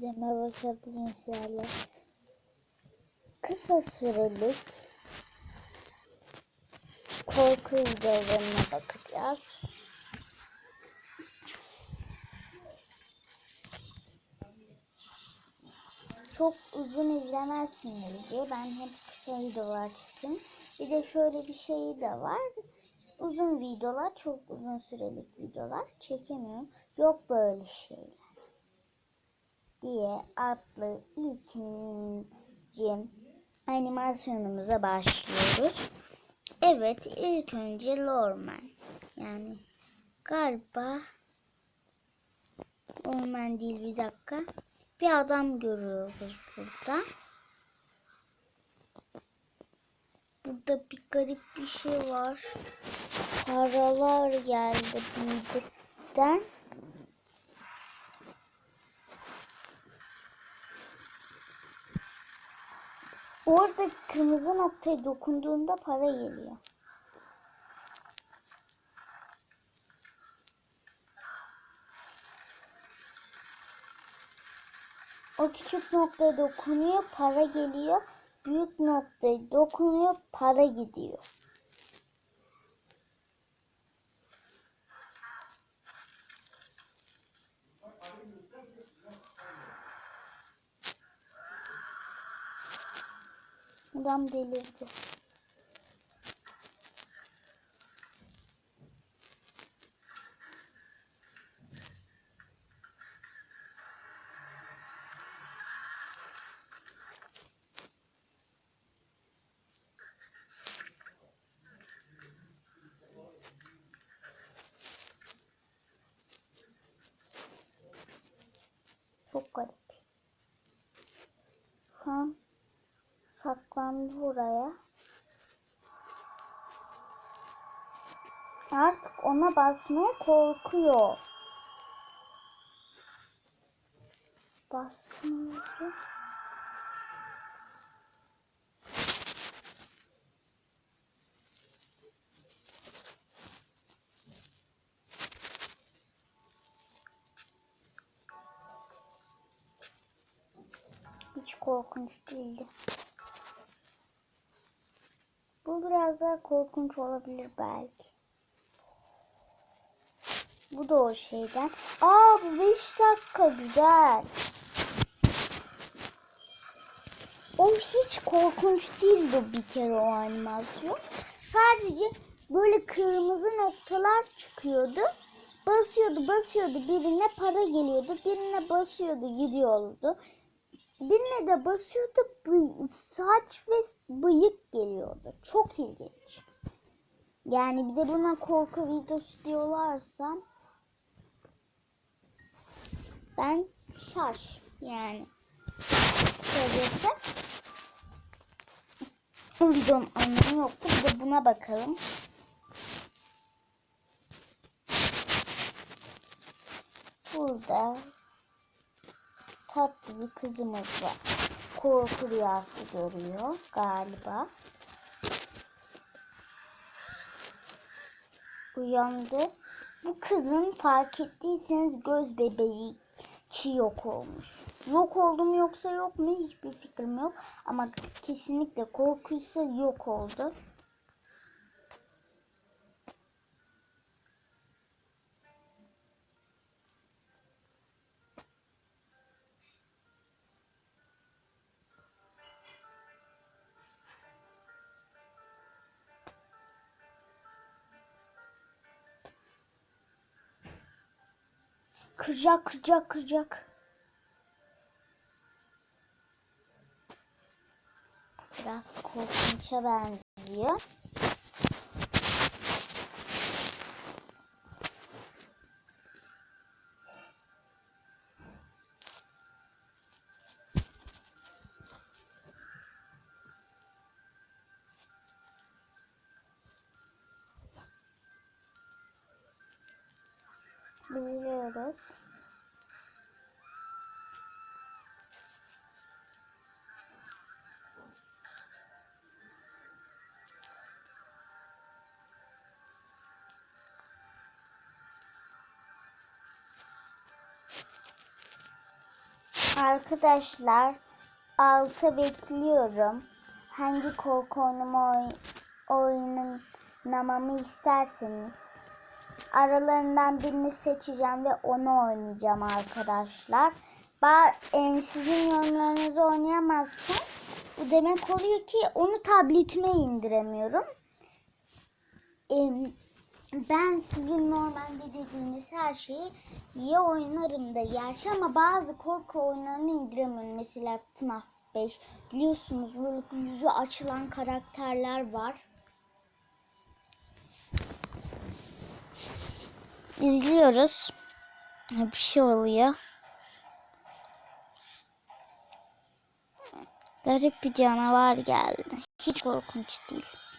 izleme bakabilirsiniz sizlerle. Kısa süreli korku videolarına bakacağız. Çok uzun izlemezsiniz diye ben hep kısa videolar çektim. Bir de şöyle bir şey de var. Uzun videolar, çok uzun sürelik videolar çekemiyorum. Yok böyle şeyler diye adlı ikinci animasyonumuza başlıyoruz. Evet ilk önce Lorman yani galiba Lorman değil bir dakika bir adam görüyoruz burada. Burada bir garip bir şey var. Paralar geldi birden. Orada kırmızı noktaya dokunduğunda para geliyor. O küçük noktaya dokunuyor, para geliyor. Büyük noktaya dokunuyor, para gidiyor. Adam delirdi. Çok garip. Şu an saklandı buraya. Artık ona basmaya korkuyor. Bastım. Hiç korkunç değildi. Biraz daha korkunç olabilir belki. Bu da o şeyden. Aa bu 5 dakika güzel. O hiç korkunç değildi bir kere o animasyon. Sadece böyle kırmızı noktalar çıkıyordu. Basıyordu basıyordu birine para geliyordu. Birine basıyordu gidiyordu. Birine de basıyordu bıy- saç ve bıyık geliyordu. Çok ilginç. Yani bir de buna korku videosu diyorlarsa ben şaş yani söylese bu videonun anlamı yoktu. Bir de buna bakalım. Burada tatlı bir kızımız var. Korku rüyası görüyor galiba. Uyandı. Bu kızın fark ettiyseniz göz bebeği çi yok olmuş. Yok oldu mu yoksa yok mu hiçbir fikrim yok. Ama kesinlikle korkuysa yok oldu. Kıracak kıracak kıracak. Biraz korkunça benziyor. Biliyoruz. Arkadaşlar altı bekliyorum. Hangi korku oyunumu oy oynamamı isterseniz aralarından birini seçeceğim ve onu oynayacağım arkadaşlar. Ba e, sizin yorumlarınızı oynayamazsam bu demek oluyor ki onu tabletime indiremiyorum. E, ben sizin normalde dediğiniz her şeyi iyi oynarım da gerçi ama bazı korku oyunlarını indiremiyorum. Mesela FNAF 5 biliyorsunuz böyle yüzü açılan karakterler var. İzliyoruz. Bir şey oluyor. Garip bir canavar geldi. Hiç korkunç değil.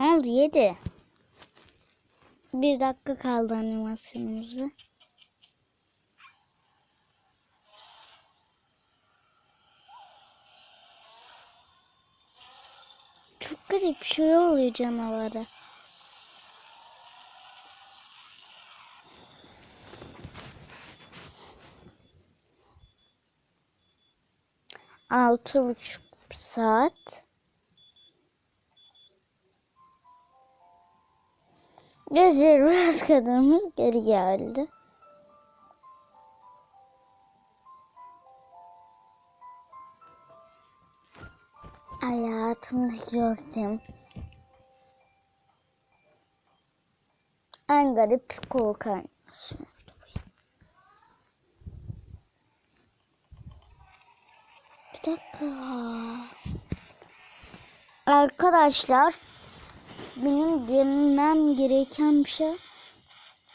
Ne oldu yedi? Bir dakika kaldı animasyonumuzda. Çok garip şey oluyor canavara. Altı buçuk saat. Gözleri biraz kadınımız geri geldi. Hayatımda gördüğüm en garip bu. Bir dakika. Arkadaşlar benim demem gereken bir şey.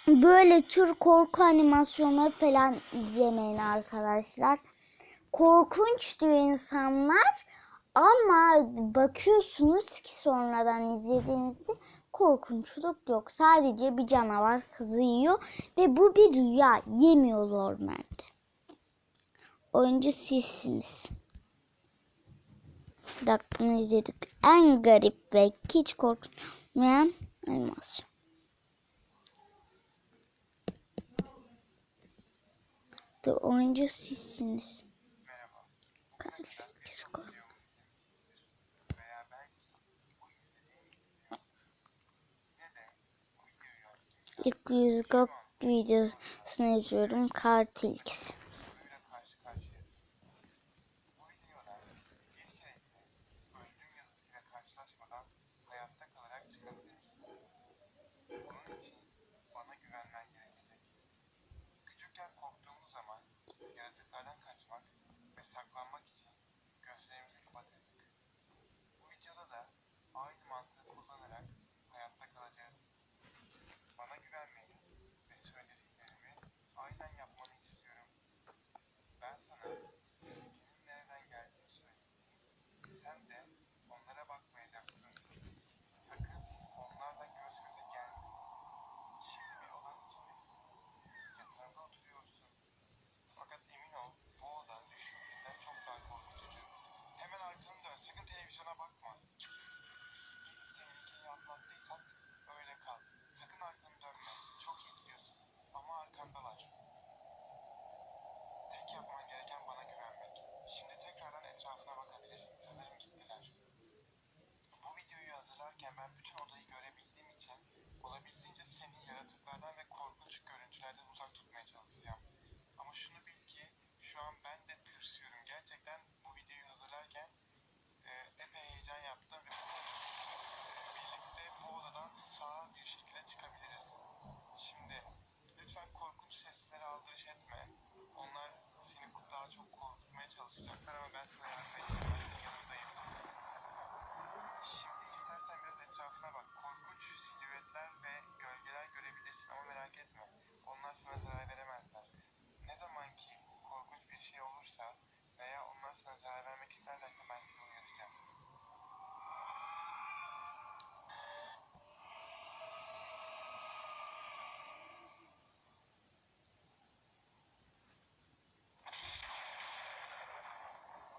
Böyle tür korku animasyonları falan izlemeyin arkadaşlar. Korkunç diyor insanlar ama bakıyorsunuz ki sonradan izlediğinizde korkunçluk yok. Sadece bir canavar kızı yiyor ve bu bir rüya. Yemiyor normalde. Oyuncu sizsiniz. Bunu izledik. En garip ve hiç korkmayan animasyon. Dur oyuncu sizsiniz. Sekiz kork. İlk yüz videosunu izliyorum. Kar 10 años. Çıkabiliriz. Şimdi lütfen korkunç seslere aldırış etme. Onlar seni daha çok korkutmaya çalışacaklar ama ben sana yardım edeceğim. Ben senin yanındayım. Şimdi istersen biraz etrafına bak. Korkunç silüetler ve gölgeler görebilirsin ama merak etme. Onlar sana zarar veremezler. Ne zaman ki korkunç bir şey olursa veya onlar sana zarar vermek isterlerse ben seni uyaracağım.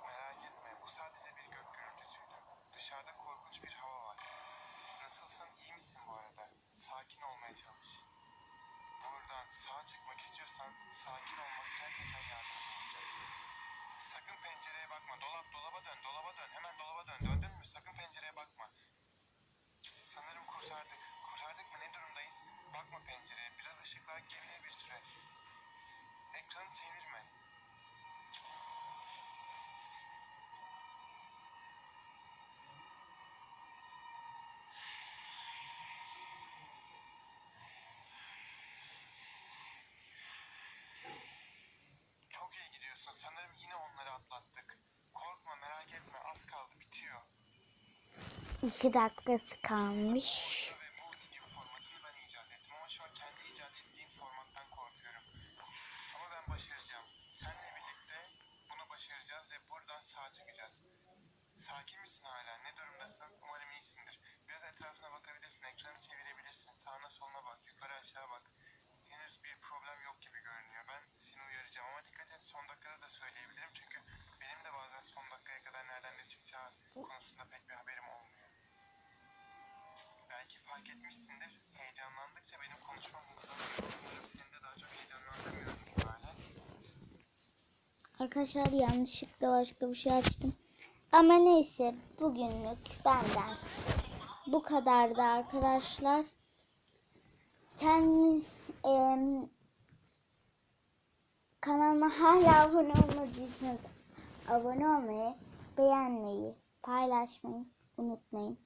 Merak etme, bu sadece bir gök gürültüsüydü. Dışarıda korkunç bir hava var. Nasılsın, iyi misin bu arada? Çalış. Buradan sağa çıkmak istiyorsan sakin olmak gerçekten yardımcı olacak. Sakın pencereye bakma. Dolap dolaba dön, dolaba dön. Hemen dolaba dön. Döndün mü? Sakın pencereye bakma. Sanırım kurtardık. Kurtardık mı? Ne durumdayız? Bakma pencereye. Biraz ışıklar gidebilir bir süre. Ekranı çevirme. 2 dakikası kalmış. Belki fark etmişsindir. Heyecanlandıkça benim konuşmam hızlanıyor. Seni de daha çok heyecanlandırmıyordur böyle. Arkadaşlar yanlışlıkla başka bir şey açtım. Ama neyse bugünlük benden bu kadardı arkadaşlar. Kendi em, kanalıma hala abone olmadıysanız abone olmayı, beğenmeyi, paylaşmayı unutmayın.